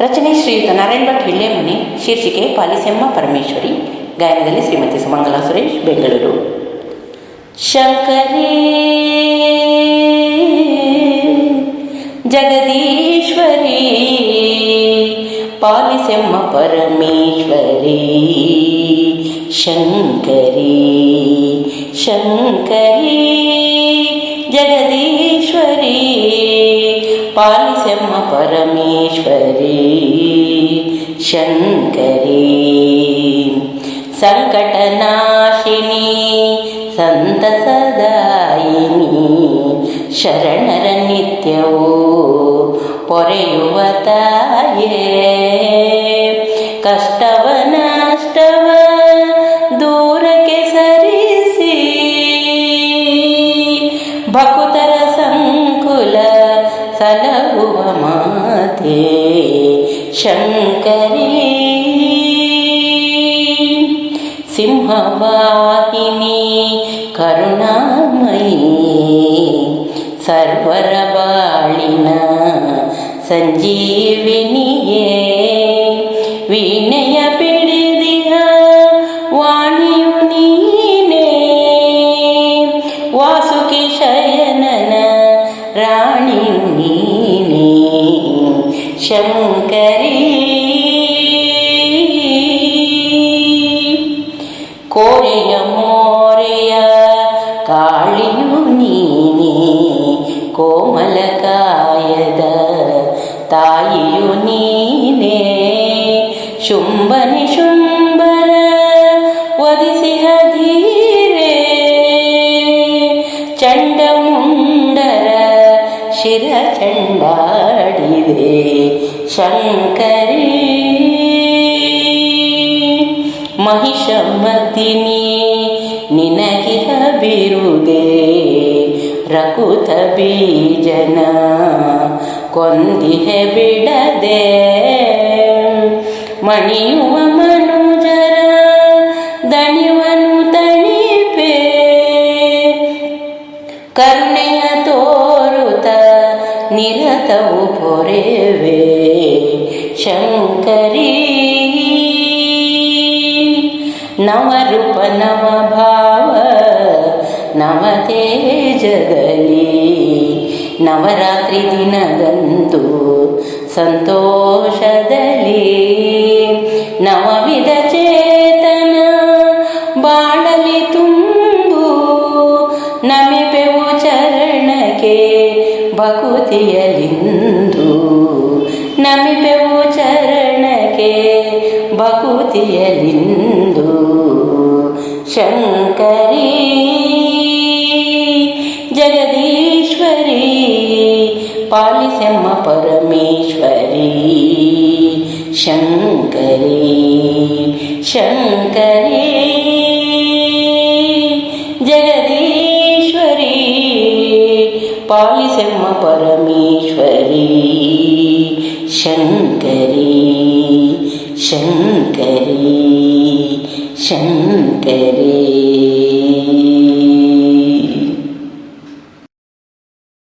ರಚನೆ ಶ್ರೀಯುತ ನಾರಾಯಣ ಭಟ್ ಹಿಳ್ಳೆಮನಿ ಶೀರ್ಷಿಕೆ ಪಾಲಿಸೆಮ್ಮ ಪರಮೇಶ್ವರಿ ಗಾಯನದಲ್ಲಿ ಶ್ರೀಮತಿ ಸುಮಂಗಲ ಸುರೇಶ್ ಬೆಂಗಳೂರು ಶಂಕರೇ ಜಗದೀಶ್ವರಿ ಪಾಲಿಸೆಮ್ಮ ಪರಮೇಶ್ವರಿ ಶಂಕರಿ ಶಂಕರಿ ಜಗದೀಶ್ವರಿ ಪಾಲಿಸೆಮ್ಮ ಪರಮೇಶ್ವರಿ. ಶಂಕರಿ. ಸಂಕಟನಾಶಿನಿ. ಸಂತಸದಾಯಿನಿ ಶರಣರ ನಿತ್ಯವೂ ಪೊರೆಯುವ ತಾಯೇ. ಕಷ್ಟವ ನಷ್ಟವ ದೂರಕ್ಕೆ ಸರಿಸಿ. ಭಕುತರ ಸಲಹುವ ಮಾತೆ ಶಂಕರಿ ಸಿಂಹವಾಹಿನಿ ಕರುಣಾಮಯಿ ശങ്കരി കോഴിയ മോറിയ കാളിയു നീനി കോമലകായത തായിയു നീനേ ശുംഭന ಚಂಡಾಡಿದೆ ಶಂಕರಿ, ಮಹಿಷಮರ್ದಿನಿ ನಿನಗಿಹ ಬಿರುದೆ ರಕುತ ಬೀಜನ ಕೊಂದಿಹೆ ಬಿಡದೆ. ಮಣಿಯುವ ಮನುಜರ ದಣಿವನು ತಣಿಪೆ. ಕರ್ಣೆಯ ತೋರುತ ನಿರತವು ಪೊರೆವೆ. ಶಂಕರಿ ನವರೂಪ ನವ ಭಾವ ನವ ತೇಜದಲ್ಲಿ ನವರಾತ್ರಿ ದಿನದಂದು ಸಂತೋಷದಲ್ಲಿ ಭಕುತಿಯಲಿಂದು ನಮಿಪೆವು ಚರಣಕ್ಕೆ ಭಕುತಿಯಲಿಂದು ಶಂಕರಿ ಜಗದೀಶ್ವರಿ ಪಾಲಿಸೆಮ್ಮ ಪರಮೇಶ್ವರಿ ಶಂಕರಿ ಶಂಕರಿ पालिसेम्म परमेश्वरी शंकरी शंकरी शंकरी।